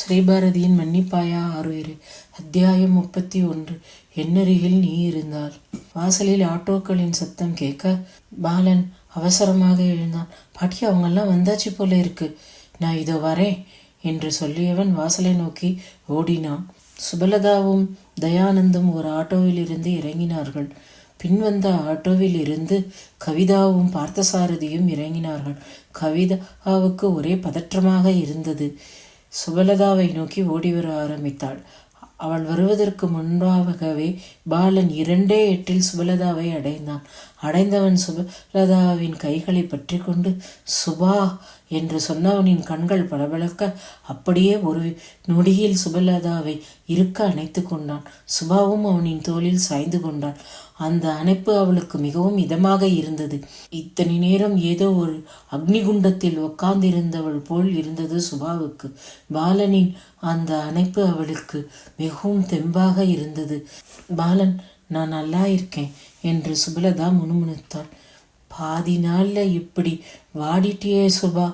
ஸ்ரீபாரதியின் மன்னிப்பாயா ஆறுயிரு. அத்தியாயம் முப்பத்தி ஒன்று என்னருகில் நீ இருந்தால். வாசலில் ஆட்டோக்களின் சத்தம் கேட்க பாலன் அவசரமாக எழுந்தான். பாட்டி அவங்கெல்லாம் வந்தாச்சு போல இருக்கு. நான் இதோ வரேன் என்று சொல்லியவன் வாசலை நோக்கி ஓடினான். சுபலதாவும் தயானந்தும் ஒரு ஆட்டோவில் இருந்து இறங்கினார்கள். பின்வந்த ஆட்டோவில் இருந்து கவிதாவும் பார்த்தசாரதியும் இறங்கினார்கள். கவிதாவுக்கு ஒரே பதற்றமாக இருந்தது. சுபலதாவை நோக்கி ஓடி வர ஆரம்பித்தாள். அவள் வருவதற்கு முன்பாகவே பாலன் இரண்டே எட்டில் சுபலதாவை அடைந்தான். அடைந்தவன் சுபலதாவின் கைகளை பற்றி கொண்டு சுபா என்று சொன்னவனின் கண்கள் பளபளக்க அப்படியே ஒரு நொடியில் சுபலதாவை இருக்க அணைத்து கொண்டான். சுபாவும் அவனின் தோளில் சாய்ந்து கொண்டான். அந்த அணைப்பு அவளுக்கு மிகவும் இதமாக இருந்தது. இத்தனை நேரம் ஏதோ ஒரு அக்னிகுண்டத்தில் உட்கார்ந்திருந்தவள் போல் இருந்தது சுபாவுக்கு. பாலனின் அந்த அணைப்பு அவளுக்கு மிகவும் தெம்பாக இருந்தது. பாலன் நான் நல்லா இருக்கேன் என்று சுபலதா முணுமுணுத்தாள். பாதி நாள்ல இப்படி வாடிட்டியே சுபா.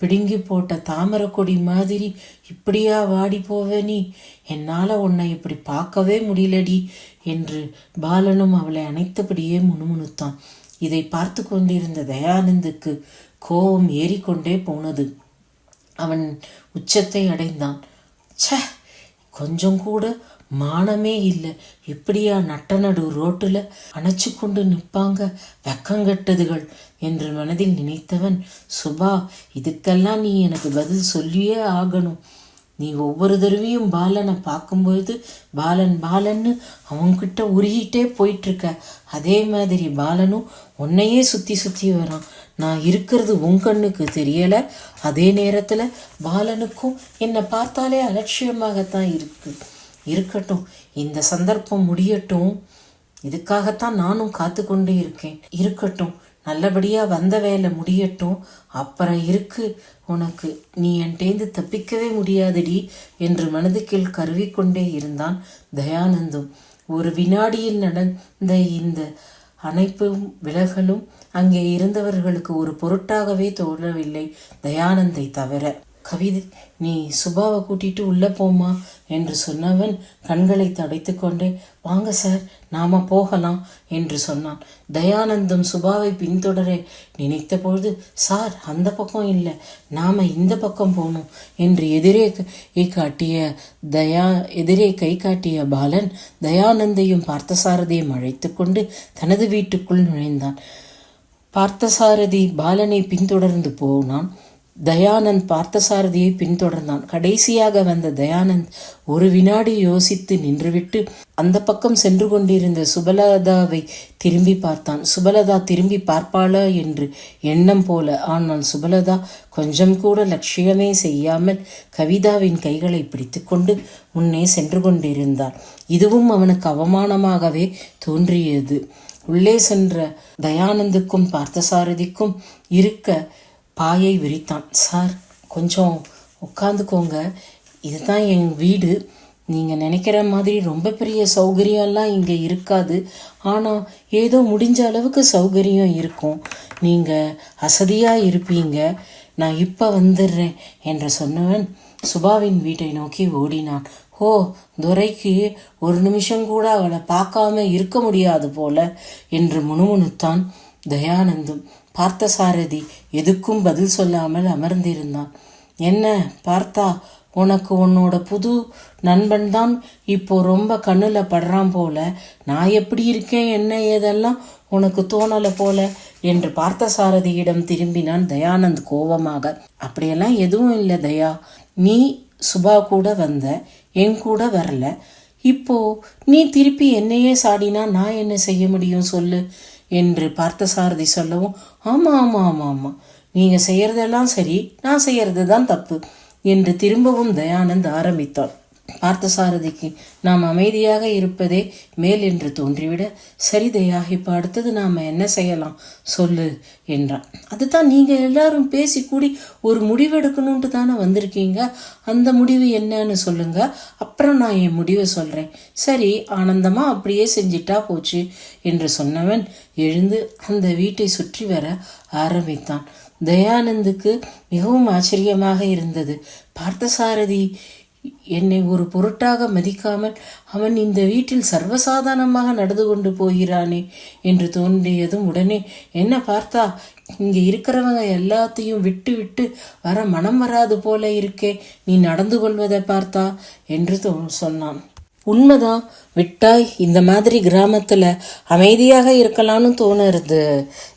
பிடுங்கி போட்ட தாமரை கொடி மாதிரி இப்படியா வாடி போவ நீ? என்னால் உன்னை இப்படி பார்க்கவே முடியலடி என்று பாலனும் அவளை அணைத்தபடியே முணுமுணுத்தான். இதை பார்த்து கொண்டிருந்த தயானந்துக்கு கோபம் ஏறிக்கொண்டே போனது. அவன் உச்சத்தை அடைந்தான். ச கொஞ்சம் கூட மானமே இல்லை. இப்படியா நட்ட நடு ரோட்டில் அணைச்சு கொண்டு நிற்பாங்க வெக்கங்கெட்டதுகள் என்று மனதில் நினைத்தவன் சுபா இதுக்கெல்லாம் நீ எனக்கு பதில் சொல்லியே ஆகணும். நீ ஒவ்வொரு தடவையும் பாலனை பார்க்கும்பொழுது பாலன் பாலன்னு அவன்கிட்ட உருகிட்டே போயிட்டுருக்க. அதே மாதிரி பாலனும் உன்னையே சுற்றி சுற்றி வரான். நான் இருக்கிறது உன் கண்ணுக்கு தெரியலை. அதே நேரத்தில் பாலனுக்கும் என்னை பார்த்தாலே அலட்சியமாகத்தான் இருக்குது இருக்கட்டும். இந்த சந்தர்ப்பம் முடியட்டும். இதுக்காகத்தான் நானும் காத்து கொண்டு இருக்கேன். இருக்கட்டும். நல்லபடியாக வந்த வேலை முடியட்டும். அப்புறம் இருக்கு. உனக்கு நீ என்டேந்து தப்பிக்கவே முடியாதடி என்று மனதுக்கில் கருவிக்கொண்டே இருந்தான் தயானந்தும் ஒரு வினாடியில் நடந்த இந்த அனைப்பும் விலகலும் அங்கே இருந்தவர்களுக்கு ஒரு பொருட்டாகவே தோன்றவில்லை தயானந்தை தவிர. கவிதை நீ சுபாவை கூட்டிட்டு உள்ளே போமா என்று சொன்னவன் கண்களை தடைத்து கொண்டே வாங்க சார் நாம போகலாம் என்று சொன்னான். தயானந்தம் சுபாவை பின்தொடர நினைத்த பொழுது சார் அந்த பக்கம் இல்லை நாம இந்த பக்கம் போகணும் என்று எதிரே கை காட்டிய தயா எதிரே கை காட்டிய பாலன் தயானந்தையும் பார்த்தசாரதியும் அழைத்து கொண்டு தனது வீட்டுக்குள் நுழைந்தான். பார்த்தசாரதி பாலனை பின்தொடர்ந்து போனான். தயானந்த் பார்த்தசாரதியை பின்தொடர்ந்தான். கடைசியாக வந்த தயானந்த் ஒரு வினாடி யோசித்து நின்றுவிட்டு அந்த பக்கம் சென்று கொண்டிருந்த சுபலதாவை திரும்பி பார்த்தான். சுபலதா திரும்பி பார்ப்பாளா? என்று எண்ணம் போல. ஆனால் சுபலதா கொஞ்சம் கூட லட்சியமே செய்யாமல் கவிதாவின் கைகளை பிடித்துக்கொண்டு முன்னே சென்று கொண்டிருந்தார். இதுவும் அவனுக்கு அவமானமாகவே தோன்றியது. உள்ளே சென்ற தயானந்துக்கும் பார்த்தசாரதிக்கும் இருக்க பாயை விரித்தான். சார் கொஞ்சம் உட்காந்துக்கோங்க. இதுதான் என் வீடு. நீங்கள் நினைக்கிற மாதிரி ரொம்ப பெரிய சௌகரியம்லாம் இங்கே இருக்காது. ஆனால் ஏதோ முடிஞ்ச அளவுக்கு சௌகரியம் இருக்கும். நீங்கள் அசதியாக இருப்பீங்க. நான் இப்போ வந்துடுறேன் என்று சொன்னவன் சுபாவின் வீட்டை நோக்கி ஓடினான். ஓ துரைக்கு ஒரு நிமிஷம் கூட அவளை பார்க்காம இருக்க முடியாது போல என்று முணுமுணுத்தான் தயானந்தும். பார்த்தசாரதி எதுக்கும் பதில் சொல்லாமல் அமர்ந்திருந்தான். என்ன பார்த்தா உனக்கு உன்னோட புது நண்பன் தான் இப்போ ரொம்ப கண்ணில் படுறான் போல. நான் எப்படி இருக்கேன் என்ன ஏதெல்லாம் உனக்கு தோணலை போல? என்று பார்த்தசாரதியிடம் திரும்பினான் தயானந்த் கோபமாக. அப்படியெல்லாம் எதுவும் இல்லை தயா. நீ சுபா கூட வந்த என் கூட வரல. இப்போ நீ திருப்பி என்னையே சாடினா நான் என்ன செய்ய முடியும் சொல்லு? என்று பார்த்தசாரதி சொல்லவும் ஆமாம் ஆமாம் ஆமாம் ஆமாம் நீங்கள் செய்கிறதெல்லாம் சரி நான் செய்கிறது தான் தப்பு என்று திரும்பவும் தயானந்த் ஆரம்பித்தான் பார்த்தசாரதிக்கு நாம் அமைதியாக இருப்பதே மேல் என்று தோன்றிவிட சரி தயா இப்போ அடுத்தது நாம் என்ன செய்யலாம்? சொல்லு என்றான். அதுதான் நீங்கள் எல்லாரும் பேசி கூடி ஒரு முடிவெடுக்கணுன்ட்டு தானே வந்திருக்கீங்க? அந்த முடிவு என்னன்னு சொல்லுங்க. அப்புறம் நான் என் முடிவை சொல்கிறேன் சரி ஆனந்தமாக அப்படியே செஞ்சிட்டா போச்சு என்று சொன்னவன் எழுந்து அந்த வீட்டை சுற்றி வர ஆரம்பித்தான். தயானந்துக்கு மிகவும் ஆச்சரியமாக இருந்தது. பார்த்தசாரதி என்னை ஒரு பொருட்டாக மதிக்காமல் அவன் இந்த வீட்டில் சர்வசாதாரணமாக நடந்து கொண்டு போகிறானே என்று தோன்றியதும் உடனே என்ன பார்த்தா இங்கே இருக்கிறவங்க எல்லாத்தையும் விட்டு விட்டு வர மனம் வராது போல இருக்கே நீ நடந்து கொள்வதை பார்த்தா? என்று தோ சொன்னான். உண்மைதான். விட்டாய் இந்த மாதிரி கிராமத்தில் அமைதியாக இருக்கலாம்னு தோணுறது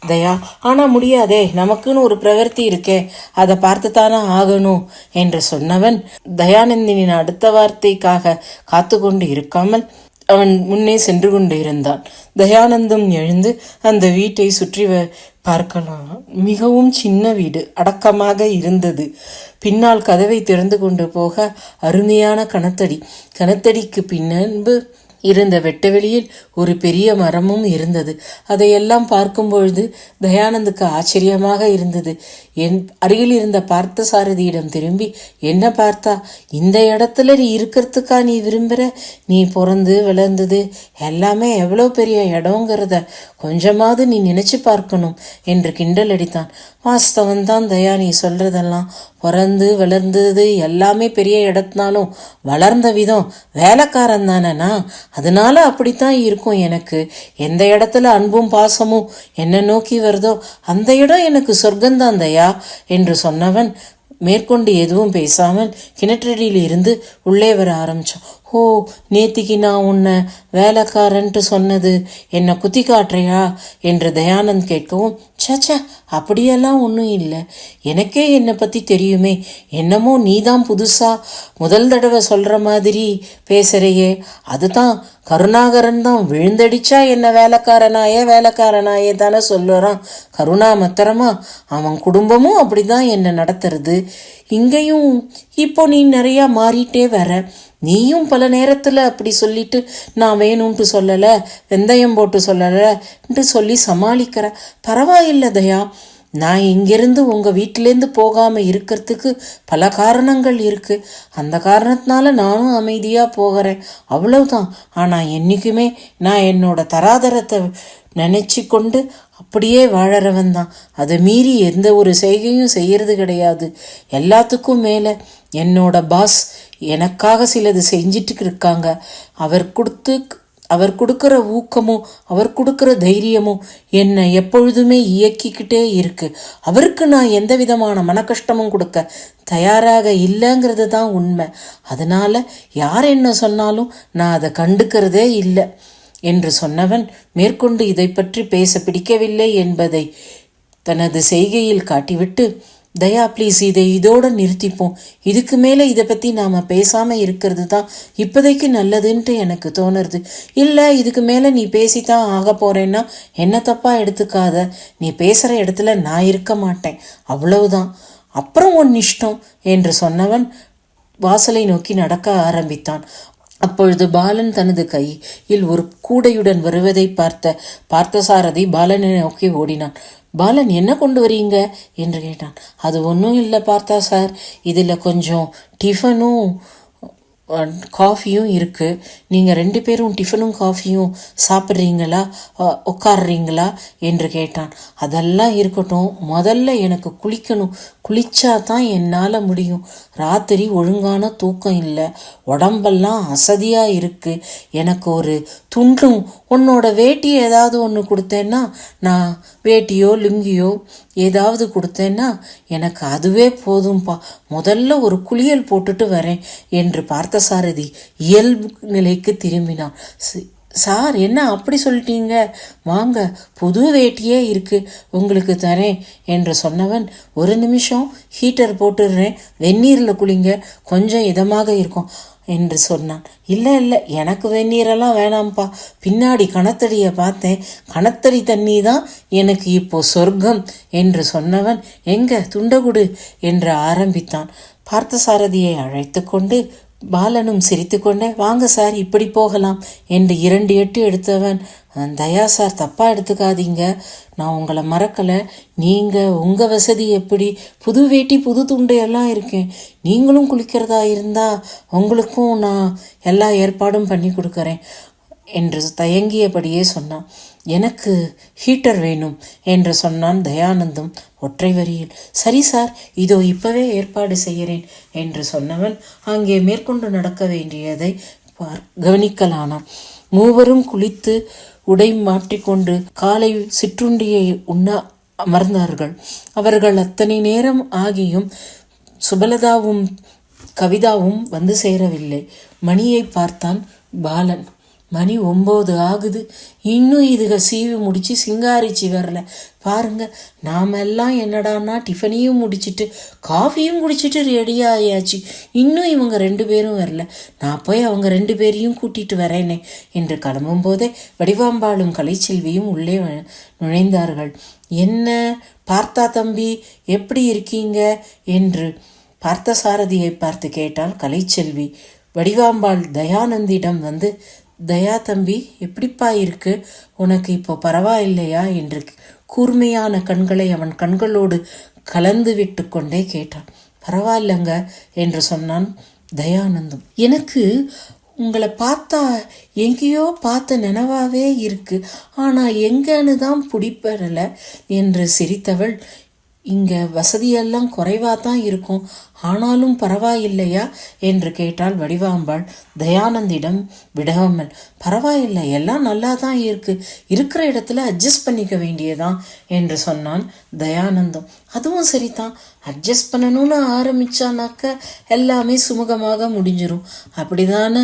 தயா ஆனால் முடியாதே நமக்குன்னு ஒரு பிரவர்த்தி இருக்கே அதை பார்த்து தானே ஆகணும் என்று சொன்னவன் தயானந்தினின் அடுத்த வார்த்தைக்காக காத்து கொண்டு இருக்காமல் அவன் முன்னே சென்று கொண்டு இருந்தான் தயானந்தம் எழுந்து அந்த வீட்டை சுற்றி வ- பார்க்கலாம். மிகவும் சின்ன வீடு அடக்கமாக இருந்தது. பின்னால் கதவை திறந்து கொண்டு போக அருமையான கணத்தடி. கணத்தடிக்கு பின்னன்பு இருந்த வெட்டவெளியில் ஒரு பெரிய மரமும் இருந்தது. அதையெல்லாம் பார்க்கும் பொழுது தயானந்துக்கு ஆச்சரியமாக இருந்தது. என் அருகில் இருந்த பார்த்த சாரதியிடம் திரும்பி என்ன பார்த்தா இந்த இடத்துல நீ இருக்கிறதுக்கா நீ விரும்புகிற நீ பிறந்து வளர்ந்தது எல்லாமே எவ்வளோ பெரிய இடங்கிறத கொஞ்சமாவது நீ நினைச்சு பார்க்கணும் என்று கிண்டல் அடித்தான். வாஸ்தவம் தான் தயா நீ சொல்றதெல்லாம் பிறந்து வளர்ந்தது எல்லாமே பெரிய இடத்துனாலும் வளர்ந்த விதம் வேலைக்காரன் தானேண்ணா அதனால அப்படித்தான் இருக்கும் எனக்கு. எந்த இடத்துல அன்பும் பாசமும் என்ன நோக்கி வருதோ அந்த இடம் எனக்கு சொர்க்கம்தான் தயா என்று சொன்னவன் மேற்கொண்டு எதுவும் பேசாமல் கிணற்றடியில் இருந்து உள்ளே வர ஆரம்பித்தான் ஓ நேத்திக்கு நான் உன்னை வேலைக்காரன்ட்டு சொன்னது. என்னை குத்தி காட்டுறியா? என்று தயானந்த் கேட்கவும் சச்சா அப்படியெல்லாம் ஒன்றும் இல்லை. எனக்கே என்னை பற்றி தெரியுமே. என்னமோ நீதான் புதுசா முதல் தடவை சொல்கிற மாதிரி பேசுகிறையே அதுதான் கருணாகரன் தான் விழுந்தடிச்சா என்ன வேலைக்காரனாயே வேலைக்காரனாயே தானே சொல்லுறான். கருணா மத்திரமா அவன் குடும்பமும் அப்படிதான் என்னை நடத்துறது. இங்கேயும் இப்போ நீ நிறையா மாறிட்டே வர. நீயும் பல நேரத்தில் அப்படி சொல்லிட்டு நான் வேணும்ட்டு சொல்லலை வெந்தயம் போட்டு சொல்லலைன்ட்டு சொல்லி சமாளிக்கிற. பரவாயில்லை தயா. நான் இங்கிருந்து உங்கள் வீட்டிலேருந்து போகாமல் இருக்கிறதுக்கு பல காரணங்கள் இருக்குது அந்த காரணத்தினால நானும் அமைதியாக போகிறேன். அவ்வளவுதான். ஆனால் என்றைக்குமே நான் என்னோட தராதரத்தை நினச்சி கொண்டு அப்படியே வாழறவன் தான். அதை மீறி எந்த ஒரு செய்கையும் செய்கிறது கிடையாது. எல்லாத்துக்கும் மேலே என்னோட பாஸ் எனக்காக சிலது செஞ்சிட்டு இருக்காங்க. அவர் கொடுத்து அவர் கொடுக்குற ஊக்கமும் அவர் கொடுக்குற தைரியமும் என்னை எப்பொழுதுமே இயக்கிக்கிட்டே இருக்கு. அவருக்கு நான் எந்த விதமான மனக்கஷ்டமும் கொடுக்க தயாராக இல்லைங்கிறது தான் உண்மை. அதனால யார் என்ன சொன்னாலும் நான் அதை கண்டுக்கிறதே இல்லை என்று சொன்னவன் மேற்கொண்டு இதை பற்றி பேச பிடிக்கவில்லை என்பதை தனது செய்கையில் காட்டிவிட்டு தயா ப்ளீஸ் இதை இதோட நிறுத்திப்போம். இதுக்கு மேலே இதை பற்றி நாம் பேசாமல் இருக்கிறது தான் இப்போதைக்கு நல்லதுன்ட்டு எனக்கு தோணுறது இல்லை இதுக்கு மேலே நீ பேசித்தான் ஆக போகிறேன்னா என்ன தப்பாக எடுத்துக்காத? நீ பேசுகிற இடத்துல நான் இருக்க மாட்டேன். அவ்வளவுதான். அப்புறம் உன் இஷ்டம் என்று சொன்னவன் வாசலை நோக்கி நடக்க ஆரம்பித்தான். அப்பொழுது பாலன் தனது கையில் ஒரு கூடையுடன் வருவதை பார்த்த பார்த்தசாரதி பாலனை நோக்கி ஓடினான். பாலன் என்ன கொண்டு வரீங்க? என்று கேட்டான். அது ஒன்றும் இல்லை பார்த்தா சார். இதில் கொஞ்சம் டிஃபனும் காஃபியும் இருக்குது நீங்கள் ரெண்டு பேரும் டிஃபனும் காஃபியும் சாப்பிட்றீங்களா? உட்காடுறீங்களா உட்கார்றீங்களா? என்று கேட்டான். அதெல்லாம் இருக்கட்டும். முதல்ல எனக்கு குளிக்கணும். குளிச்சா தான் என்னால் முடியும். ராத்திரி ஒழுங்கான தூக்கம் இல்லை. உடம்பெல்லாம் அசதியாக இருக்குது எனக்கு ஒரு துண்டும் உன்னோட வேட்டி ஏதாவது ஒன்று கொடுத்தேன்னா நான் வேட்டியோ லுங்கியோ ஏதாவது கொடுத்தேன்னா எனக்கு அதுவே போதும்பா. முதல்ல ஒரு குளியல் போட்டுட்டு வரேன் என்று பார்த்தசாரதி இயல்பு நிலைக்கு திரும்பினான் சார் என்ன அப்படி சொல்லிட்டீங்க? வாங்க புது வேட்டியே இருக்கு உங்களுக்கு தரேன் என்று சொன்னவன் ஒரு நிமிஷம் ஹீட்டர் போட்டுடுறேன் வெந்நீரில் குளிங்க கொஞ்சம் இதமாக இருக்கும் என்று சொன்னான். இல்லை இல்லை எனக்கு வெந்நீரெல்லாம் வேணாம்ப்பா. பின்னாடி கணத்தடியை பார்த்தேன் கணத்தடி தண்ணி தான் எனக்கு இப்போ சொர்க்கம் என்று சொன்னவன் எங்க துண்டகுடு என்று ஆரம்பித்தான். பார்த்தசாரதியை அழைத்து கொண்டு பாலனும் சிரித்துக்கொண்டே வாங்க சார் இப்படி போகலாம். என்று இரண்டு எட்டு எடுத்தவன் தயா சார் தப்பாக எடுத்துக்காதீங்க. நான் உங்களை மறக்கலை. நீங்கள் உங்கள் வசதி எப்படி? புது வேட்டி புது துண்டு எல்லாம் இருக்கேன். நீங்களும் குளிக்கிறதா இருந்தால் உங்களுக்கும் நான் எல்லா ஏற்பாடும் பண்ணி கொடுக்குறேன் என்று தயங்கியபடியே சொன்னான். எனக்கு ஹீட்டர் வேணும் என்று சொன்னான் தயானந்தும் ஒற்றை வரியில் சரி சார் இதோ இப்பவே ஏற்பாடு செய்கிறேன் என்று சொன்னவன் அங்கே மேற்கொண்டு நடக்க வேண்டியதை பார் கவனிக்கலானான். மூவரும் குளித்து உடை மாற்றிக்கொண்டு காலை சிற்றுண்டியை உண்ண அமர்ந்தார்கள். அவர்கள் அத்தனை நேரம் ஆகியும் சுபலதாவும் கவிதாவும் வந்து சேரவில்லை. மணியை பார்த்தான் பாலன். மணி ஒம்பது ஆகுது. இன்னும் இதுக சீவி முடிச்சு சிங்காரிச்சு வரல. பாருங்க நாமெல்லாம் என்னடான்னா டிஃபனையும் முடிச்சுட்டு காஃபியும் குடிச்சிட்டு ரெடி ஆயாச்சு. இன்னும் இவங்க ரெண்டு பேரும் வரல. நான் போய் அவங்க ரெண்டு பேரையும் கூட்டிட்டு வரேனே என்று கிளம்பும் போதே வடிவாம்பாளும் கலைச்செல்வியும் உள்ளே நுழைந்தார்கள். என்ன? பார்த்தா தம்பி எப்படி இருக்கீங்க? என்று பார்த்தசாரதியை பார்த்து கேட்டால் கலைச்செல்வி. வடிவாம்பாள் தயானந்திடம் வந்து தயா தம்பி எப்படிப்பா இருக்கு? உனக்கு இப்போ பரவாயில்லையா? என்று கூர்மையான கண்களை அவன் கண்களோடு கலந்து விட்டு கொண்டே கேட்டான். பரவாயில்லைங்க என்று சொன்னான் தயானந்தம். எனக்கு உங்களை பார்த்தா எங்கேயோ பார்த்த நினைவாவே இருக்கு. ஆனால் எங்கன்னு தான் பிடிப்படல என்று சிரித்தவள் இங்கே வசதியெல்லாம் குறைவாக தான் இருக்கும். ஆனாலும் பரவாயில்லையா? என்று கேட்டாள் வடிவாம்பாள். தயானந்திடம் விடாமல் பரவாயில்லை எல்லாம் நல்லா தான் இருக்கு. இருக்கிற இடத்துல அட்ஜஸ்ட் பண்ணிக்க வேண்டியதான் என்று சொன்னான் தயானந்தம். அதுவும் சரிதான். அட்ஜஸ்ட் பண்ணணும்னு ஆரம்பிச்சானாக்க எல்லாமே சுமூகமாக முடிஞ்சிடும் அப்படிதானே?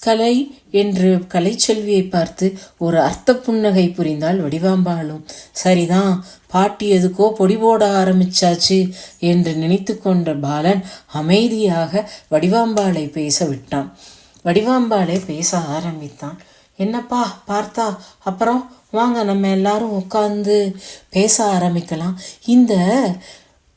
கலை என்று கலைச்செல்வியை பார்த்து ஒரு அர்த்த புன்னகை புரிந்தாள் வடிவாம்பாளும் சரிதான் பாட்டி எதுக்கோ பொடி போட ஆரம்பிச்சாச்சு என்று நினைத்து கொண்ட பாலன் அமைதியாக வடிவாம்பாளை பேச விட்டான். வடிவாம்பாளை பேச ஆரம்பித்தான். என்னப்பா பார்த்தா அப்புறம் வாங்க நம்ம எல்லாரும் உட்காந்து பேச ஆரம்பிக்கலாம். இந்த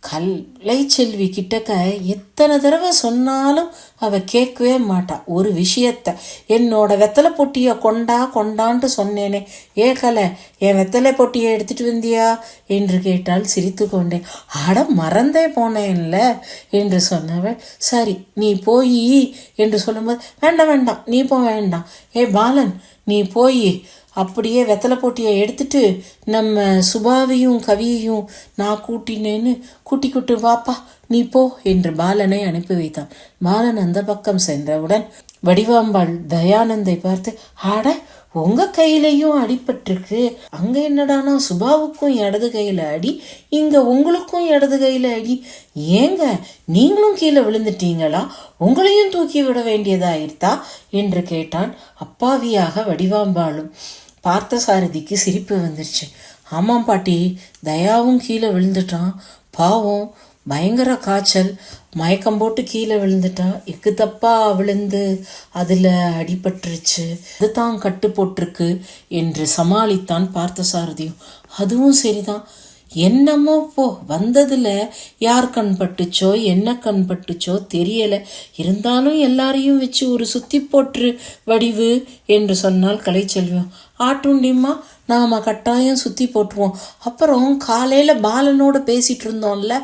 கலைச்செல்வி கிட்டக்க எத்தனை தடவை சொன்னாலும் அவ கேட்கவே மாட்டா. ஒரு விஷயத்த என்னோட வெத்தலை பொட்டியை கொண்டா கொண்டான்ட்டு சொன்னேனே. ஏ கலை என் வெத்தலை பொட்டியை எடுத்துட்டு வந்தியா? என்று கேட்டால் சிரித்து கொண்டேன் அட மறந்தே போனேன்ல என்று சொன்னவள். சரி நீ போய் என்று சொல்லும்போது வேண்டாம் வேண்டாம் நீ போ வேண்டாம். ஏ பாலன் நீ போய். அப்படியே வெத்தலை போட்டியை எடுத்துட்டு நம்ம சுபாவையும் கவியையும் நான் கூட்டினேன்னு கூட்டி கூட்டு வாப்பா நீ போ என்று பாலனை அனுப்பி வைத்தான். பாலன் அந்த பக்கம் சென்றவுடன் வடிவாம்பாள் தயானந்தை பார்த்து ஆட உங்க கையிலையும் அடிபட்டிருக்கு. அங்க என்னடானா சுபாவுக்கும் இடது கையில அடி இங்க உங்களுக்கும் இடது கையில அடி. ஏங்க நீங்களும் கீழே விழுந்துட்டீங்களா? உங்களையும் தூக்கி விட வேண்டியதாயிருத்தா? என்று கேட்டான் அப்பாவியாக வடிவாம்பாளும். பார்த்தசாரதிக்கு சிரிப்பு வந்துருச்சு. ஆமாம் பாட்டி தயாவும் கீழே விழுந்துட்டான். பாவம் பயங்கர காய்ச்சல். மயக்கம் போட்டு கீழே விழுந்துட்டான் எக்கு தப்பா விழுந்து அதில் அடிபட்டுருச்சு. அதுதான் கட்டு போட்டிருக்கு என்று சமாளித்தான் பார்த்தசாரதியும் அதுவும் சரிதான். என்னமோ போ வந்ததில் யார் கண் பட்டுச்சோ என்ன கண் பட்டுச்சோ தெரியலை. இருந்தாலும் எல்லாரையும் வச்சு ஒரு சுத்தி போற்று வடிவு என்று சொன்னால் கலைச்செல்வம். ஆட்டுண்டிம்மா நாம் கட்டாயம் சுற்றி போட்டுருவோம். அப்புறம் காலையில் பாலனோடு பேசிகிட்டு இருந்தோம்ல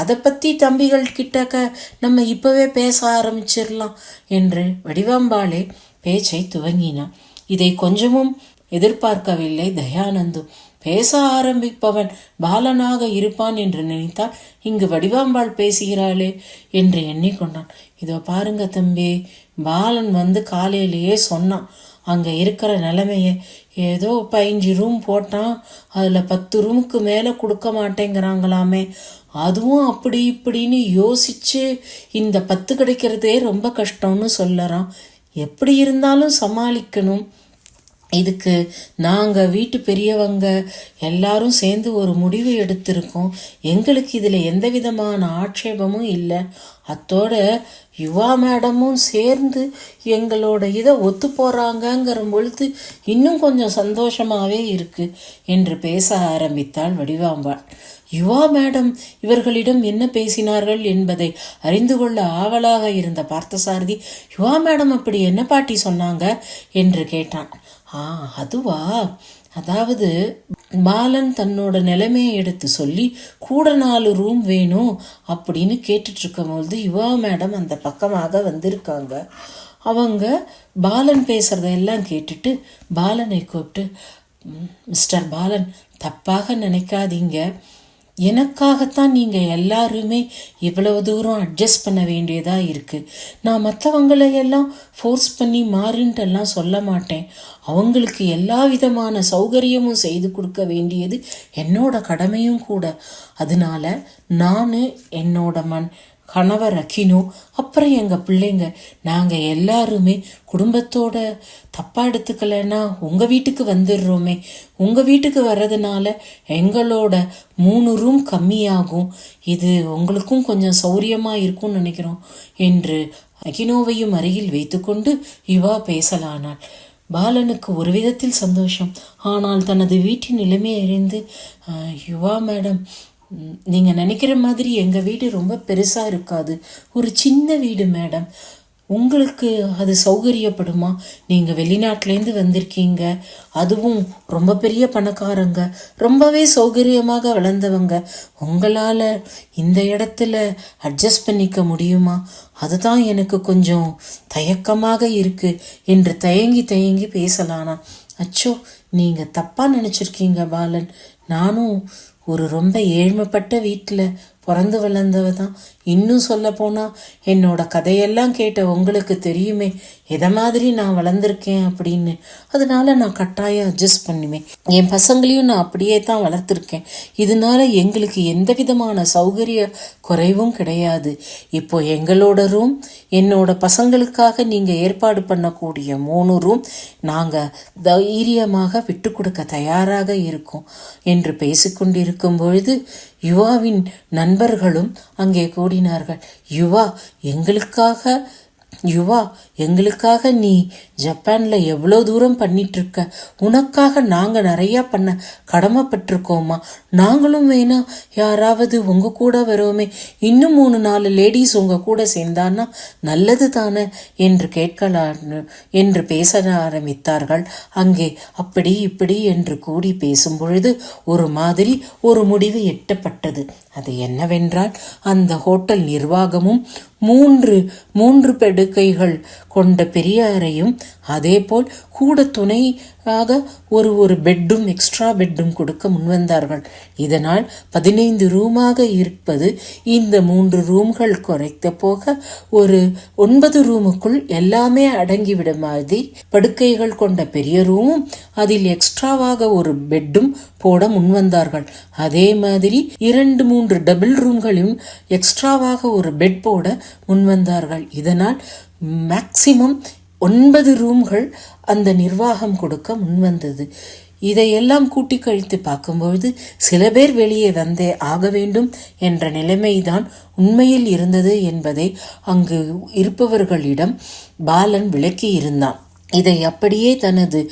அதை பற்றி தம்பிகள் கிட்டக்க நம்ம இப்போவே பேச ஆரம்பிச்சிடலாம் என்று வடிவாம்பாளே பேச்சை துவங்கினான். இதை கொஞ்சமும் எதிர்பார்க்கவில்லை தயானந்து. பேச ஆரம்பிப்பவன் பாலனாக இருப்பான் என்று நினைத்தால் இங்கு வடிவாம்பாள் பேசுகிறாளே என்று எண்ணிக்கொண்டான். இதோ பாருங்க தம்பி பாலன் வந்து காலையிலேயே சொன்னான். அங்கே இருக்கிற நிலைமைய ஏதோ பதினஞ்சு ரூம் போட்டான் அதில் பத்து ரூமுக்கு மேலே கொடுக்க மாட்டேங்கிறாங்களாமே. அதுவும் அப்படி இப்படின்னு யோசிச்சு இந்த பத்து கிடைக்கிறதே ரொம்ப கஷ்டம்னு சொல்லறான். எப்படி இருந்தாலும் சமாளிக்கணும். இதுக்கு நாங்கள் வீட்டு பெரியவங்க எல்லாரும் சேர்ந்து ஒரு முடிவு எடுத்திருக்கோம். எங்களுக்கு இதில் எந்த விதமான ஆட்சேபமும் இல்லை. அத்தோட யுவா மேடமும் சேர்ந்து எங்களோட இதை ஒத்து போகிறாங்கங்கிற பொழுது இன்னும் கொஞ்சம் சந்தோஷமாகவே இருக்குது என்று பேச ஆரம்பித்தாள் வடிவாம்பாள் யுவா மேடம் இவர்களிடம் என்ன பேசினார்கள் என்பதை அறிந்து கொள்ள ஆவலாக இருந்த பார்த்தசாரதி யுவா மேடம் அப்படி என்ன பாட்டி சொன்னாங்க? என்று கேட்டான். ஆ அதுவா? அதாவது பாலன் தன்னோட நிலைமையை எடுத்து சொல்லி கூட நாலு ரூம் வேணும் அப்படின்னு கேட்டுட்டு யுவா மேடம் அந்த பக்கமாக வந்திருக்காங்க. அவங்க பாலன் பேசுறதையெல்லாம் கேட்டுட்டு பாலனை கூப்பிட்டு மிஸ்டர் பாலன் தப்பாக நினைக்காதீங்க. எனக்காகத்தான் நீங்கள் எல்லாருமே இவ்வளவு தூரம் அட்ஜஸ்ட் பண்ண வேண்டியதாக இருக்குது நான் மற்றவங்களை எல்லாம் ஃபோர்ஸ் பண்ணி மாறுன்ட்டெல்லாம் சொல்ல மாட்டேன். அவங்களுக்கு எல்லா விதமான சௌகரியமும் செய்து கொடுக்க வேண்டியது என்னோட கடமையும் கூட. அதனால நான் என்னோட மண் கணவர் அக்கினோ அப்புறம் எங்கள் பிள்ளைங்க. நாங்கள் எல்லாருமே குடும்பத்தோட தப்பாக எடுத்துக்கலைன்னா உங்கள் வீட்டுக்கு வந்துடுறோமே. உங்கள் வீட்டுக்கு வர்றதுனால எங்களோட மூணு ரூம் கம்மியாகும். இது உங்களுக்கும் கொஞ்சம் சௌரியமாக இருக்கும்னு நினைக்கிறோம் என்று அகினோவையும் அருகில் வைத்துக்கொண்டு யுவா பேசலானாள். பாலனுக்கு ஒரு விதத்தில் சந்தோஷம். ஆனால் தனது வீட்டின் நிலைமை அறிந்து யுவா மேடம் நீங்கள் நினைக்கிற மாதிரி எங்கள் வீடு ரொம்ப பெருசாக இருக்காது. ஒரு சின்ன வீடு மேடம் உங்களுக்கு அது சௌகரியப்படுமா? நீங்கள் வெளிநாட்டிலேருந்து வந்திருக்கீங்க. அதுவும் ரொம்ப பெரிய பணக்காரங்க. ரொம்பவே சௌகரியமாக வளர்ந்தவங்க. உங்களால் இந்த இடத்துல அட்ஜஸ்ட் பண்ணிக்க முடியுமா? அதுதான் எனக்கு கொஞ்சம் தயக்கமாக இருக்குது என்று தயங்கி தயங்கி பேசலானா. அச்சோ நீங்கள் தப்பாக நினச்சிருக்கீங்க பாலன். நானும் ஒரு ரொம்ப ஏழ்மைப்பட்ட வீட்டில் பிறந்து வளர்ந்தவ தான் இன்னும் சொல்ல போனா என்னோட கதையெல்லாம் கேட்ட உங்களுக்கு தெரியுமே. எதை மாதிரி நான் வளர்ந்துருக்கேன் அப்படின்னு. அதனால நான் கட்டாயம் அட்ஜஸ்ட் பண்ணுவேன். என் பசங்களையும் நான் அப்படியே தான் வளர்த்துருக்கேன். இதனால எங்களுக்கு எந்த விதமான சௌகரிய குறைவும் கிடையாது. இப்போ எங்களோட ரூம் என்னோட பசங்களுக்காக நீங்க ஏற்பாடு பண்ணக்கூடிய மூணு ரூம் நாங்க தைரியமாக விட்டு கொடுக்க தயாராக இருக்கோம். என்று பேசிக்கொண்டிருக்கும் பொழுது யுவாவின் நண்பர்களும் அங்கே ஓடினார்கள் யுவா எங்களுக்காக யுவா எங்களுக்காக நீ ஜப்பான்ல எவ்வளோ தூரம் பண்ணிட்டு இருக்க உனக்காக நாங்க நிறையா பண்ண கடமைப்பட்டிருக்கோமா நாங்களும் வேணா யாராவது உங்க கூட வரோமே. இன்னும் மூணு நாலு லேடிஸ் உங்க கூட சேர்ந்தான்னா நல்லது தானே? என்று கேட்கலாம் என்று பேச ஆரம்பித்தார்கள். அங்கே அப்படி இப்படி என்று கூடி பேசும் பொழுது ஒரு மாதிரி ஒரு முடிவு எட்டப்பட்டது. அது என்னவென்றால் அந்த ஹோட்டல் நிர்வாகமும் மூன்று மூன்று படுக்கைகள் கொண்ட பெரிய அறையும் அதேபோல் கூட துணையாக ஒரு ஒரு பெட்டும் எக்ஸ்ட்ரா பெட்டும் கொடுக்க முன்வந்தார்கள். இதனால் பதினைந்து ரூமாக இருப்பது இந்த மூன்று ரூம்கள் குறைத்த போக ஒரு ஒன்பது ரூமுக்குள் எல்லாமே அடங்கிவிட மாதிரி படுக்கைகள் கொண்ட பெரிய ரூமும் அதில் எக்ஸ்ட்ராவாக ஒரு பெட்டும் போட முன்வந்தார்கள். அதே மாதிரி இரண்டு மூன்று டபுள் ரூம்களையும் எக்ஸ்ட்ராவாக ஒரு பெட் போட முன்வந்தார்கள். இதனால் மேக்சிமம் ஒன்பது ரூம்கள் அந்த நிர்வாகம் கொடுக்க முன்வந்தது இதையெல்லாம் கூட்டி கழித்து பார்க்கும்பொழுது சில பேர் வெளியே வந்தே ஆக வேண்டும் என்ற நிலைமைதான் உண்மையில் இருந்தது என்பதை அங்கு இருப்பவர்களிடம் பாலன் விளக்கி இருந்தான். இதை அப்படியே தனது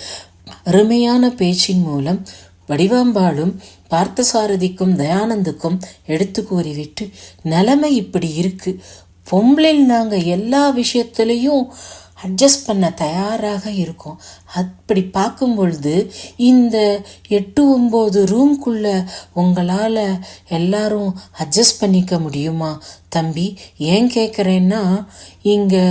அருமையான பேச்சின் மூலம் வடிவாம்பாளும் பார்த்தசாரதிக்கும் தயானந்துக்கும் எடுத்து கூறிவிட்டு நிலைமை இப்படி இருக்கு. பொம்பளைல் நாங்கள் எல்லா விஷயத்துலேயும் அட்ஜஸ்ட் பண்ண தயாராக இருக்கோம். அப்படி பார்க்கும் பொழுது இந்த எட்டு ஒம்பது ரூம்குள்ள உங்களால் எல்லாரும் அட்ஜஸ்ட் பண்ணிக்க முடியுமா? தம்பி ஏன் கேட்குறேன்னா இங்கே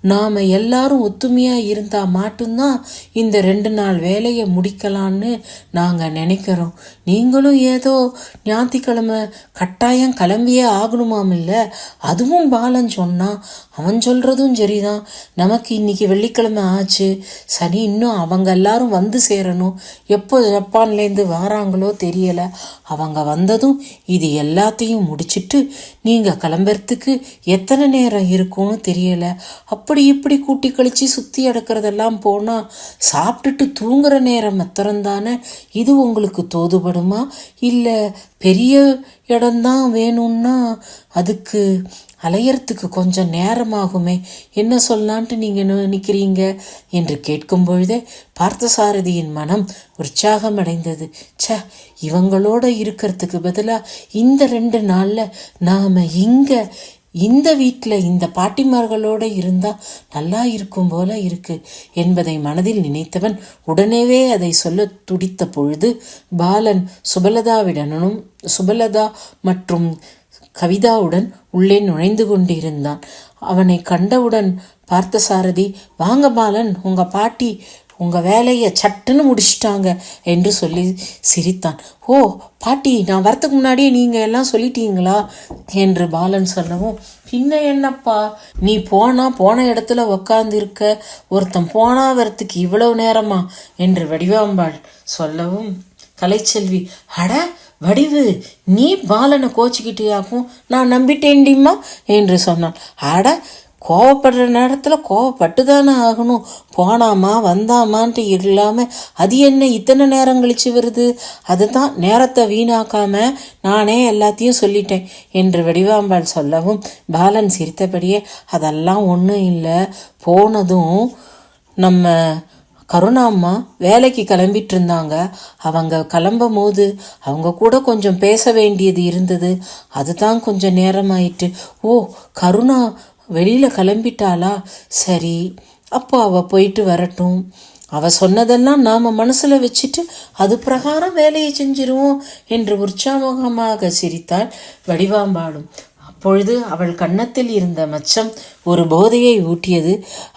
நாம் எல்லாரும் ஒத்துமையாக இருந்தால் மட்டும்தான் இந்த ரெண்டு நாள் வேலையை முடிக்கலான்னு நாங்கள் நினைக்கிறோம். நீங்களும் ஏதோ ஞாயிற்றுக்கிழமை கட்டாயம் கிளம்பியே ஆகணுமாம் இல்லை? அதுவும் பாலன் சொன்னால் அவன் சொல்கிறதும் சரிதான். நமக்கு இன்னைக்கு வெள்ளிக்கிழமை ஆச்சு. சரி இன்னும் அவங்க எல்லாரும் வந்து சேரணும். எப்போ ஜப்பான்லேருந்து வராங்களோ தெரியலை. அவங்க வந்ததும் இது எல்லாத்தையும் முடிச்சிட்டு நீங்கள் கிளம்புறதுக்கு எத்தனை நேரம் இருக்கும்னு தெரியலை. அப்படி இப்படி கூட்டி கழிச்சு சுற்றி அடக்கிறதெல்லாம் போனால் சாப்பிட்டுட்டு தூங்குற நேரம் மாத்திரம் தானே இது உங்களுக்கு தோதுபடுமா? இல்லை பெரிய இடம்தான் வேணும்னா அதுக்கு அலையறத்துக்கு கொஞ்சம் நேரமாகுமே. என்ன சொல்லலான்ட்டு நீங்கள் நினைக்கிறீங்க என்று கேட்கும் பொழுதே பார்த்தசாரதியின் மனம் உற்சாகம் அடைந்தது ச்சே இவங்களோட இருக்கிறதுக்கு பதிலாக இந்த ரெண்டு நாளில் நாம் இங்கே இந்த வீட்டில் இந்த பாட்டிமார்களோடு இருந்தால் நல்லா இருக்கும் போல இருக்கு என்பதை மனதில் நினைத்தவன் உடனேவே அதை சொல்ல துடித்த பொழுது பாலன் சுபலதாவிடனும் சுபலதா மற்றும் கவிதாவுடன் உள்ளே நுழைந்து கொண்டிருந்தான். அவனை கண்டவுடன் பார்த்த சாரதி வாங்க பாலன் உங்க பாட்டி உங்க வேலையை சட்டுன்னு முடிச்சிட்டாங்க என்று சொல்லி சிரித்தான். ஓ பாட்டி நான் வரத்துக்கு முன்னாடியே நீங்க எல்லாம் சொல்லிட்டீங்களா? என்று பாலன் சொல்லவும் பின்ன என்னப்பா? நீ போனா போன இடத்துல உக்காந்துருக்க ஒருத்தன் போனா வரத்துக்கு இவ்வளவு நேரமா? என்று வடிவாம்பாள் சொல்லவும் கலைச்செல்வி அட வடிவு நீ பாலனை கோச்சிக்கிட்டியாக்கும் நான் நம்பிட்டேன்டிம்மா? என்று சொன்னான். அட கோவப்படுற நேரத்தில் கோவப்பட்டு தானே ஆகணும். போனாமா வந்தாமான்ட்டு இல்லாமல் அது என்ன இத்தனை நேரம் கழிச்சு வருது? அதுதான் நேரத்தை வீணாக்காம நானே எல்லாத்தையும் சொல்லிட்டேன் என்று வடிவாம்பாள் சொல்லவும் பாலன் சிரித்தபடியே அதெல்லாம் ஒன்றும் இல்லை. போனதும் நம்ம கருணாம்மா வேலைக்கு கிளம்பிட்டு இருந்தாங்க. அவங்க கிளம்பும் போது அவங்க கூட கொஞ்சம் பேச வேண்டியது இருந்தது. அதுதான் கொஞ்சம் நேரமாயிட்டு ஓ கருணா வெளியில் கிளம்பிட்டாளா? சரி அப்போ அவள் போயிட்டு வரட்டும். அவள் சொன்னதெல்லாம் நாம் மனசில் வச்சுட்டு அது பிரகாரம் வேலையை செஞ்சிருவோம் என்று உற்சாகமாக சிரித்தாள் வடிவாம்பாடும் அப்பொழுது அவள் கன்னத்தில் இருந்த மச்சம் ஒரு போதையை ஊட்டியது.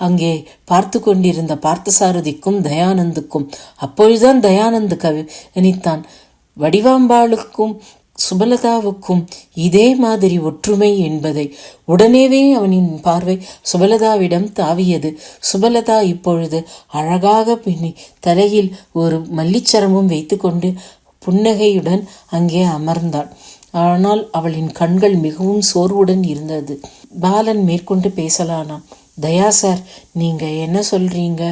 அங்கே பார்த்து கொண்டிருந்த பார்த்தசாரதிக்கும் தயானந்துக்கும் அப்பொழுதுதான் தயானந்து கவி நினைத்தான். வடிவாம்பாளுக்கும் சுபலதாவுக்கும் இதே மாதிரி ஒற்றுமை என்பதை உடனேவே அவனின் பார்வை சுபலதாவிடம் தாவியது. சுபலதா இப்பொழுது அழகாக பின்னி தலையில் ஒரு மல்லிச்சரமும் வைத்துக்கொண்டு புன்னகையுடன் அங்கே அமர்ந்தாள். ஆனால் அவளின் கண்கள் மிகவும் சோர்வுடன் இருந்தது. பாலன் மேற்கொண்டு பேசலானான் தயா சார் நீங்க என்ன சொல்றீங்க?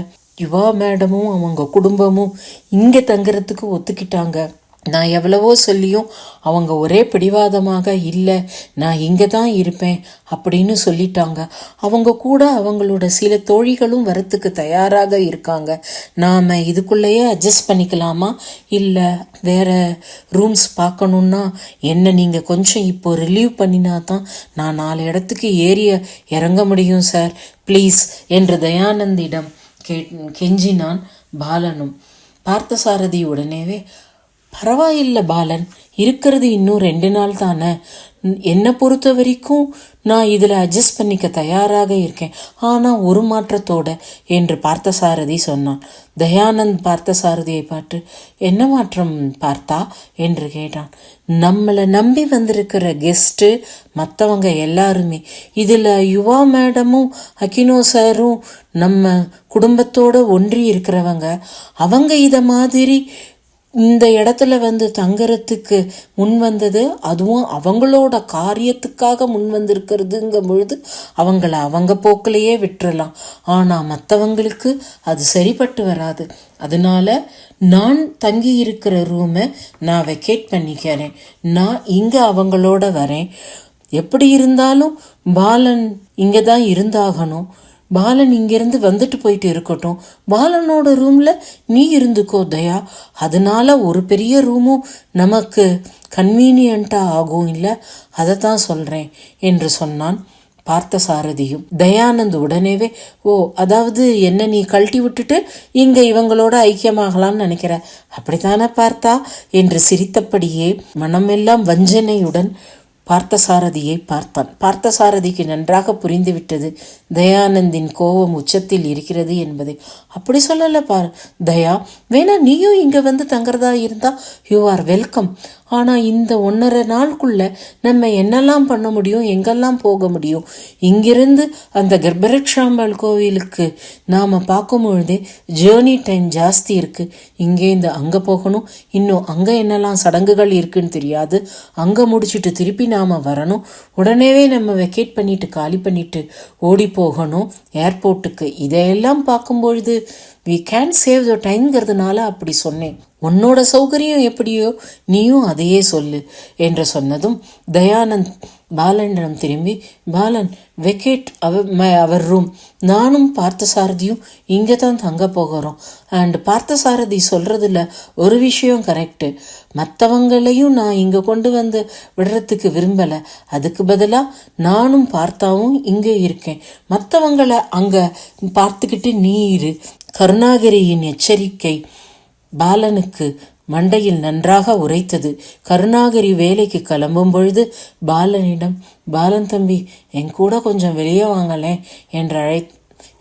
யுவா மேடமும் அவங்க குடும்பமும் இங்கே தங்குறதுக்கு ஒத்துக்கிட்டாங்க. நான் எவ்வளவோ சொல்லியும் அவங்க ஒரே பிடிவாதமாக இல்லை நான் இங்கே தான் இருப்பேன் அப்படின்னு சொல்லிட்டாங்க. அவங்க கூட அவங்களோட சில தோழிகளும் வரத்துக்கு தயாராக இருக்காங்க. நாம் இதுக்குள்ளேயே அட்ஜஸ்ட் பண்ணிக்கலாமா? இல்லை வேற ரூம்ஸ் பார்க்கணுன்னா என்ன நீங்கள் கொஞ்சம் இப்போ ரிலீவ் பண்ணினா தான் நான் நாலு இடத்துக்கு ஏறிய இறங்க முடியும் சார் ப்ளீஸ் என்று தயானந்திடம் கே கெஞ்சினான் பாலனும். பார்த்தசாரதி உடனேவே பரவாயில்ல பாலன் இருக்கிறது இன்னும் ரெண்டு நாள் தானே. என்னை பொறுத்த வரைக்கும் நான் இதில் அட்ஜஸ்ட் பண்ணிக்க தயாராக இருக்கேன். ஆனால் ஒரு மாற்றத்தோட என்று பார்த்தசாரதி சொன்னான். தயானந்த் பார்த்தசாரதியை பார்த்து என்ன மாற்றம் பார்த்தா? என்று கேட்டான். நம்மளை நம்பி வந்திருக்கிற கெஸ்ட்டு மற்றவங்க எல்லாருமே இதில் யுவா மேடமும் அகினோ சாரும் நம்ம குடும்பத்தோடு ஒன்றி இருக்கிறவங்க அவங்க இதை மாதிரி இந்த இடத்துல வந்து தங்கறதுக்கு முன் வந்தது அதுவும் அவங்களோட காரியத்துக்காக முன் வந்திருக்கிறதுங்கும் பொழுது அவங்கள அவங்க போக்கிலேயே விட்டுறலாம். ஆனால் மற்றவங்களுக்கு அது சரிப்பட்டு வராது. அதனால நான் தங்கி இருக்கிற ரூமை நான் வெக்கேட் பண்ணிக்கிறேன். நான் இங்கே அவங்களோட வரேன். எப்படி இருந்தாலும் பாலன் இங்கே தான் இருந்தாகணும். பாலன் இங்கிருந்து வந்துட்டு போயிட்டு இருக்கட்டும். பாலனோட ரூம்ல நீ இருந்துக்கோ தயா. அதனால ஒரு பெரிய ரூமும் நமக்கு கன்வீனியண்டா ஆகும் இல்லை? அதை தான் சொல்றேன் என்று சொன்னான் பார்த்த சாரதியும் தயானந்த் உடனேவே ஓ அதாவது என்ன நீ கழட்டி விட்டுட்டு இங்க இவங்களோட ஐக்கியமாகலாம்னு நினைக்கிற? அப்படித்தானே பார்த்தா? என்று சிரித்தபடியே மனமெல்லாம் வஞ்சனையுடன் பார்த்தசாரதியை பார்த்தான். பார்த்தசாரதிக்கு நன்றாக புரிந்துவிட்டது. தயானந்தின் கோபம் உச்சத்தில் இருக்கிறது என்பதை. அப்படி சொல்லல பார். தயா வேணா நீயும் இங்கே வந்து தங்குறதா இருந்தா யூ ஆர் வெல்கம் ஆனா இந்த ஒன்றரை நாளுக்குள்ள நம்ம என்னெல்லாம் பண்ண முடியும் எங்கெல்லாம் போக முடியும் இங்கிருந்து அந்த கர்ப்பரக்ஷாம்பாள் கோவிலுக்கு நாம பார்க்கும் பொழுதே ஜேர்னி டைம் ஜாஸ்தி இருக்கு. இங்கேருந்து அங்க போகணும் இன்னும் அங்க என்னெல்லாம் சடங்குகள் இருக்குன்னு தெரியாது. அங்க முடிச்சுட்டு திருப்பி நாம வரணும். உடனேவே நம்ம வெக்கேட் பண்ணிட்டு காலி பண்ணிட்டு ஓடி போகணும். ஏர்போர்ட்டுக்கு இதையெல்லாம் பார்க்கும்பொழுது வி கேன் சேவ் த டைம்ங்கிறதுனால அப்படி சொன்னேன். உன்னோட சௌகரியம் எப்படியோ? நீயும் அதையே சொல்லு என்று சொன்னதும் தயானந்த் பாலனிடம் திரும்பி பாலன் வெக்கேட் அவர் அவர் ரூம் நானும் பார்த்தசாரதியும் இங்கே தான் தங்க போகிறோம். அண்ட் பார்த்தசாரதி சொல்கிறதுல ஒரு விஷயம் கரெக்டு மற்றவங்களையும் நான் இங்கே கொண்டு வந்து விடுறதுக்கு விரும்பலை. அதுக்கு பதிலாக நானும் பார்த்தாவும் இங்கே இருக்கேன். மற்றவங்களை அங்கே பார்த்துக்கிட்டு நீ இரு. கருணாகிரியின் எச்சரிக்கை பாலனுக்கு மண்டையில் நன்றாக உரைத்தது. கருணாகரி வேலைக்கு கிளம்பும் பொழுது பாலனிடம் பாலன் தம்பி என் கூட கொஞ்சம் வெளியே வாங்கலேன் என்று அழை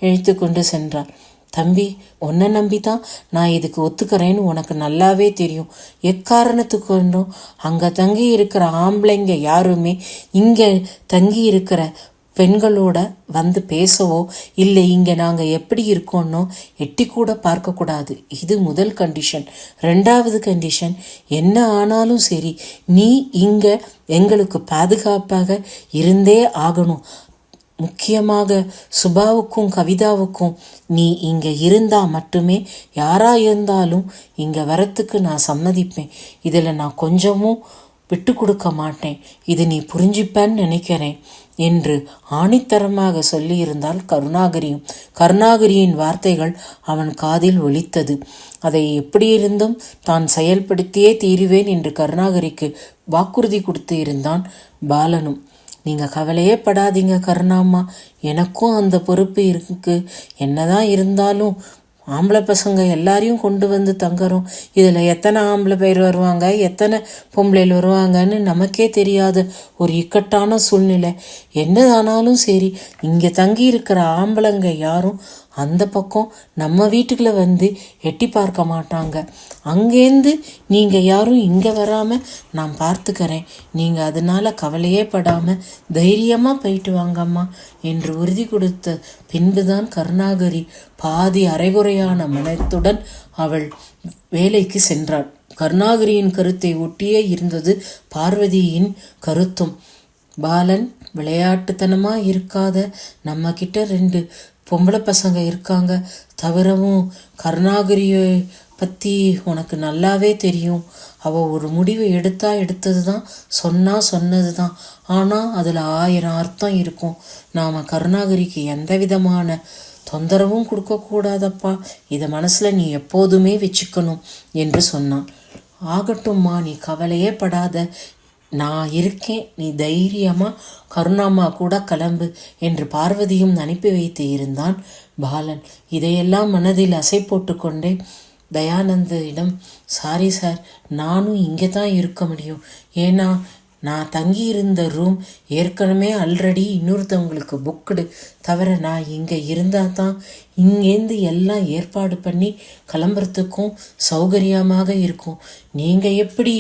இழுத்து கொண்டு சென்றார் தம்பி உன்னை நம்பி தான் நான் இதுக்கு ஒத்துக்கிறேன்னு உனக்கு நல்லாவே தெரியும். எக்காரணத்துக்கொண்டும் அங்கே தங்கி இருக்கிற ஆம்பளைங்க யாருமே இங்கே தங்கி இருக்கிற பெண்களோட வந்து பேசவோ இல்லை இங்கே நாங்கள் எப்படி இருக்கோன்னோ எட்டி கூட பார்க்கக்கூடாது இது முதல் கண்டிஷன் ரெண்டாவது கண்டிஷன் என்ன ஆனாலும் சரி நீ இங்கே எங்களுக்கு பாதுகாப்பாக இருந்தே ஆகணும். முக்கியமாக சுபாவுக்கும் கவிதாவுக்கும் நீ இங்கே இருந்தால் மட்டுமே யாராக இருந்தாலும் இங்கே வரத்துக்கு நான் சம்மதிப்பேன். இதில் நான் கொஞ்சமும் விட்டு கொடுக்க மாட்டேன். இது நீ புரிஞ்சுப்பேன்னு நினைக்கிறேன். என்று ஆணித்தரமாக சொல்லியிருந்தால் கருணாகரியும் கருணாகரியின் வார்த்தைகள் அவன் காதில் ஒலித்தது. அதை எப்படியிருந்தும் தான் செயல்படுத்தியே தீருவேன் என்று கருணாகரிக்கு வாக்குறுதி கொடுத்து இருந்தான் பாலனும். நீங்கள் கவலையே படாதீங்க கருணாம்மா. எனக்கும் அந்த பொறுப்பு இருக்கு. என்னதான் இருந்தாலும் ஆம்பளை பசங்க எல்லாரையும் கொண்டு வந்து தங்குறோம். இதில் எத்தனை ஆம்பளை பேர் வருவாங்க? எத்தனை பொம்பளைகள் வருவாங்கன்னு நமக்கே தெரியாத. ஒரு இக்கட்டான சூழ்நிலை. என்னதானாலும் சரி இங்கே தங்கி இருக்கிற ஆம்பளைங்க யாரும் அந்த பக்கம் நம்ம வீட்டுக்குள்ள வந்து எட்டி பார்க்க மாட்டாங்க. அங்கேருந்து நீங்கள் யாரும் இங்கே வராமல் நான் பார்த்துக்கிறேன். நீங்கள் அதனால் கவலையே படாமல் தைரியமாக போயிட்டு வாங்கம்மா என்று உறுதி கொடுத்த பின்புதான் கருணாகரி பாதி அரைகுறையான மனத்துடன் அவள் வேலைக்கு சென்றாள். கருணாகரியின் கருத்தை ஒட்டியே இருந்தது பார்வதியின் கருத்தும். பாலன் விளையாட்டுத்தனமாக இருக்காத நம்ம ரெண்டு பொம்பளை பசங்க இருக்காங்க. தவிரவும் கருணாகரியை பற்றி உனக்கு நல்லாவே தெரியும். அவள் ஒரு முடிவு எடுத்தா எடுத்தது தான் சொன்னால் சொன்னது தான் ஆனால் அதில் ஆயிரம் அர்த்தம் இருக்கும். நாம் கருணாகரிக்கு எந்த விதமான தொந்தரவும் கொடுக்கக்கூடாதப்பா இதை மனசில் நீ எப்போதுமே வச்சுக்கணும் என்று சொன்னான். ஆகட்டும்மா நீ கவலையே படாத. நான் இருக்கேன் நீ தைரியமா கருணாமா கூட கிளம்பு என்று பார்வதியும் அனுப்பி வைத்து இருந்தான் பாலன். இதையெல்லாம் மனதில் அசை போட்டுக்கொண்டே தயானந்திடம் சாரி சார் நானும் இங்கே தான் இருக்க முடியும். ஏன்னா நான் தங்கியிருந்த ரூம் ஏற்கனவே ஆல்ரெடி இன்னொருத்தவங்களுக்கு புக்குடு தவிர நான் இங்கே இருந்தால் தான் இங்கேருந்து எல்லாம் ஏற்பாடு பண்ணி கிளம்புறதுக்கும் சௌகரியமாக இருக்கும். நீங்கள் எப்படி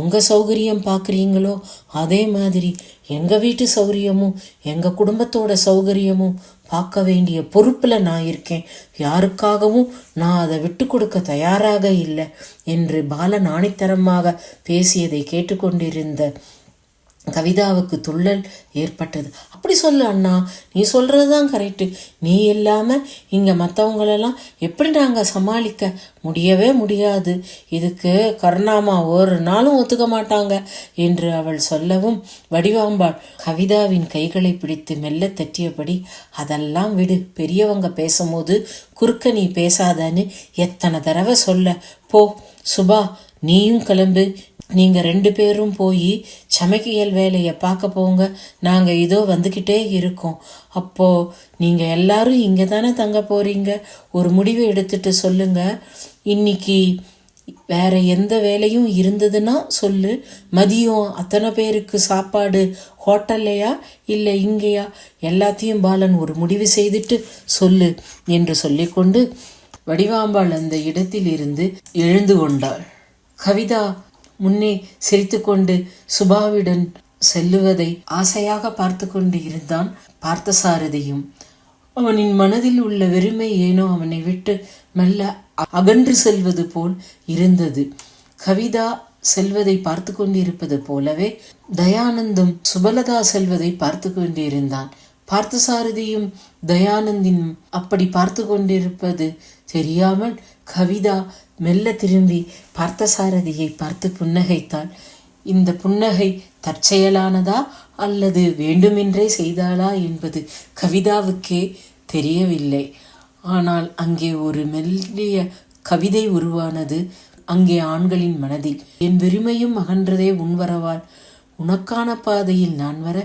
உங்கள் சௌகரியம் பார்க்குறீங்களோ அதே மாதிரி எங்கள் வீட்டு சௌகரியமும் எங்கள் குடும்பத்தோட சௌகரியமும் பார்க்க வேண்டிய பொறுப்பில் நான் இருக்கேன். யாருக்காகவும் நான் அதை விட்டு கொடுக்க தயாராக இல்லை என்று பாலன் ஆணித்தரமாக பேசியதை கேட்டுக்கொண்டிருந்த கவிதாவுக்கு துள்ளல் ஏற்பட்டது. அப்படி சொல்லு அண்ணா நீ சொல்கிறது தான் கரெக்டு நீ இல்லாமல் இங்கே மற்றவங்களெல்லாம் எப்படி நாங்கள் சமாளிக்க முடியவே முடியாது? இதுக்கு கருணாமா ஒரு நாளும் ஒத்துக்க மாட்டாங்க என்று அவள் சொல்லவும் வடிவாம்பாள். கவிதாவின் கைகளை பிடித்து மெல்ல தட்டியபடி அதெல்லாம் விடு பெரியவங்க பேசும்போது குறுக்க நீ பேசாதன்னு எத்தனை தடவை சொல்ல. போ சுபா நீயும் கிளம்பு நீங்க ரெண்டு பேரும் போய் சமைக்கியல் வேலையை பார்க்க போங்க. நாங்க இதோ வந்துக்கிட்டே இருக்கோம். அப்போ நீங்க எல்லாரும் இங்க தானே தங்க போறீங்க? ஒரு முடிவு எடுத்துட்டு சொல்லுங்க. இன்னைக்கு வேற எந்த வேலையும் இருந்ததுன்னா சொல்லு. மதியம் அத்தனை பேருக்கு சாப்பாடு ஹோட்டல்லையா? இல்லை இங்கேயா? எல்லாத்தையும் பாலன் ஒரு முடிவு செய்துட்டு சொல்லு என்று சொல்லிக்கொண்டு வடிவாம்பாள் அந்த இடத்தில் இருந்து எழுந்து கொண்டாள். கவிதா முன்னே சிரித்துக்கொண்டு சுபாவிடன் செல்லுவதை ஆசையாக பார்த்து கொண்டு இருந்தான் பார்த்தசாரதியும். அவனின் மனதில் உள்ள வெறுமை ஏனோ அவனை விட்டு மெல்ல அகன்று செல்வது போல் இருந்தது. கவிதா செல்வதை பார்த்து கொண்டிருப்பது போலவே தயானந்தும் சுபலதா செல்வதை பார்த்து கொண்டிருந்தான். பார்த்தசாரதியும் தயானந்தின் அப்படி பார்த்து கொண்டிருப்பது தெரியாமல் கவிதா மெல்ல திரும்பி பார்த்தசாரதியை பார்த்து புன்னகைத்தாள் இந்த புன்னகை தற்செயலானதா அல்லது வேண்டுமென்றே செய்தாளா என்பது கவிதாவுக்கே தெரியவில்லை. ஆனால் அங்கே ஒரு மெல்லிய கவிதை உருவானது அங்கே ஆண்களின் மனதில் என் வெறுமையும் அகன்றதே உன்வரவால் உனக்கான பாதையில் நான் வர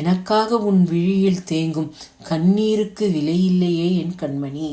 எனக்காக உன் விழியில் தேங்கும் கண்ணீருக்கு விலையில்லையே என் கண்மணி.